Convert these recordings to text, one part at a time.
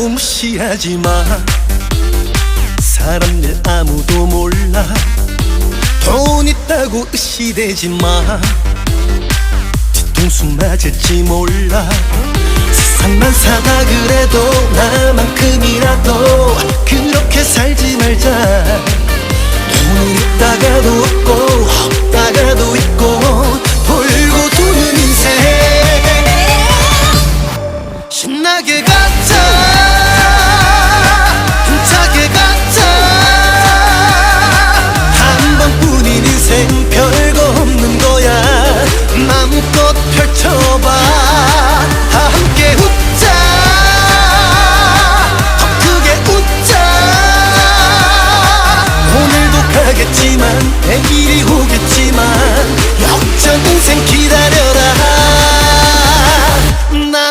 무시하지 마. 사람들 아무도 몰라. 돈 있다고 의시되지 마. 뒤통수 맞을지 몰라. 세상만 사다 그래도 나만큼이라도 그렇게 살지 말자. 돈은 있다가도 없고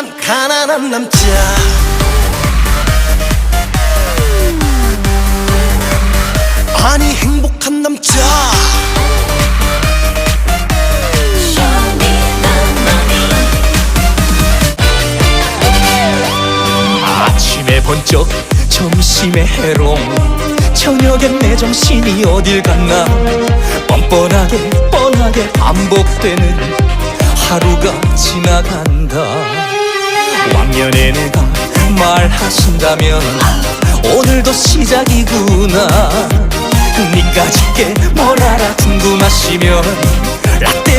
난 가난한 남자. 아니 행복한 남자. 아침에 번쩍 점심에 해롱. 저녁엔 내 정신이 어딜 갔나? 뻔뻔하게 뻔하게 반복되는 하루가 지나간다 왕년에 내가 말하신다면 오늘도 시작이구나. 니까짓게 뭘 알아 궁금하시면 라떼를